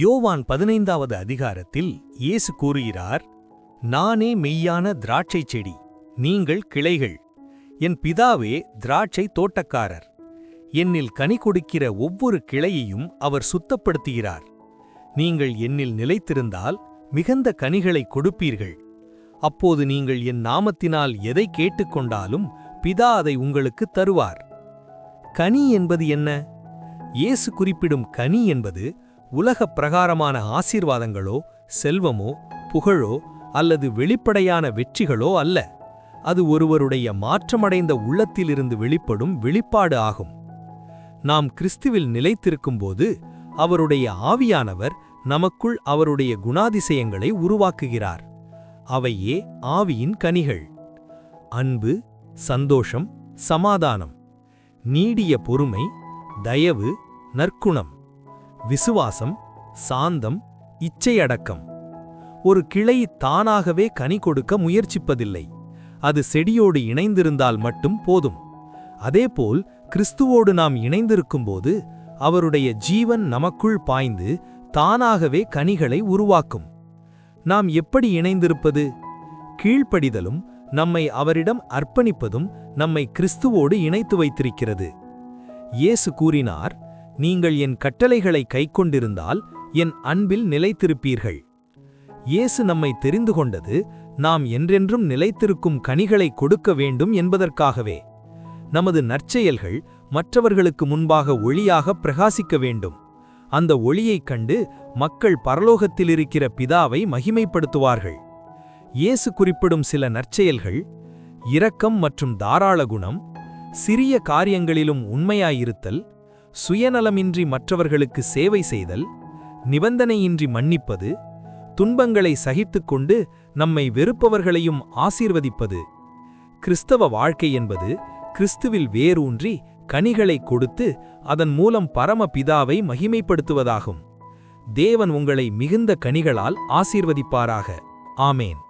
யோவான் பதினைந்தாவது அதிகாரத்தில் இயேசு கூறுகிறார் நானே மெய்யான திராட்சை செடி நீங்கள் கிளைகள். என் பிதாவே திராட்சை தோட்டக்காரர். என்னில் கனி கொடுக்கிற ஒவ்வொரு கிளையையும் அவர் சுத்தப்படுத்துகிறார். நீங்கள் என்னில் நிலைத்திருந்தால் மிகுந்த கனிகளை கொடுப்பீர்கள். அப்போது நீங்கள் என் நாமத்தினால் எதை கேட்டுக்கொண்டாலும் பிதா அதை உங்களுக்கு தருவார். கனி என்பது என்ன? இயேசு குறிப்பிடும் கனி என்பது உலகப் பிரகாரமான ஆசீர்வாதங்களோ செல்வமோ புகழோ அல்லது வெளிப்படையான வெற்றிகளோ அல்ல. அது ஒருவருடைய மாற்றமடைந்த உள்ளத்திலிருந்து வெளிப்படும் வெளிப்பாடு ஆகும். நாம் கிறிஸ்துவில் நிலைத்திருக்கும்போது அவருடைய ஆவியானவர் நமக்குள் அவருடைய குணாதிசயங்களை உருவாக்குகிறார். அவையே ஆவியின் கனிகள். அன்பு சந்தோஷம் சமாதானம் நீடிய பொறுமை தயவு நற்குணம். விசுவாசம் சாந்தம் இச்சையடக்கம். ஒரு கிளை தானாகவே கனி கொடுக்க முயற்சிப்பதில்லை. அது செடியோடு இணைந்திருந்தால் மட்டும் போதும். அதேபோல் கிறிஸ்துவோடு நாம் இணைந்திருக்கும்போது அவருடைய ஜீவன் நமக்குள் பாய்ந்து தானாகவே கனிகளை உருவாக்கும். நாம் எப்படி இணைந்திருப்பது? கீழ்ப்படிதலும் நம்மை அவரிடம் அர்ப்பணிப்பதும் நம்மை கிறிஸ்துவோடு இணைத்து வைத்திருக்கிறது. இயேசு கூறினார் நீங்கள் என் கட்டளைகளை கைக்கொண்டிருந்தால் என் அன்பில் நிலைத்திருப்பீர்கள். இயேசு நம்மை தெரிந்து கொண்டது நாம் என்றென்றும் நிலைத்திருக்கும் கனிகளை கொடுக்க வேண்டும் என்பதற்காகவே. நமது நற்செயல்கள் மற்றவர்களுக்கு முன்பாக ஒளியாக பிரகாசிக்க வேண்டும். அந்த ஒளியைக் கண்டு மக்கள் பரலோகத்திலிருக்கிற பிதாவை மகிமைப்படுத்துவார்கள். இயேசு குறிப்பிடும் சில நற்செயல்கள் இரக்கம் மற்றும் தாராள குணம் சிறிய காரியங்களிலும் உண்மையாயிருத்தல் சுயநலமின்றி மற்றவர்களுக்கு சேவை செய்தல் நிபந்தனையின்றி மன்னிப்பது துன்பங்களை சகித்துக்கொண்டு நம்மை வெறுப்பவர்களையும் ஆசீர்வதிப்பது. கிறிஸ்தவ வாழ்க்கை என்பது கிறிஸ்துவில் வேரூன்றி கனிகளை கொடுத்து அதன் மூலம் பரம பிதாவை மகிமைப்படுத்துவதாகும். தேவன் உங்களை மிகுந்த கனிகளால் ஆசீர்வதிப்பாராக. ஆமேன்.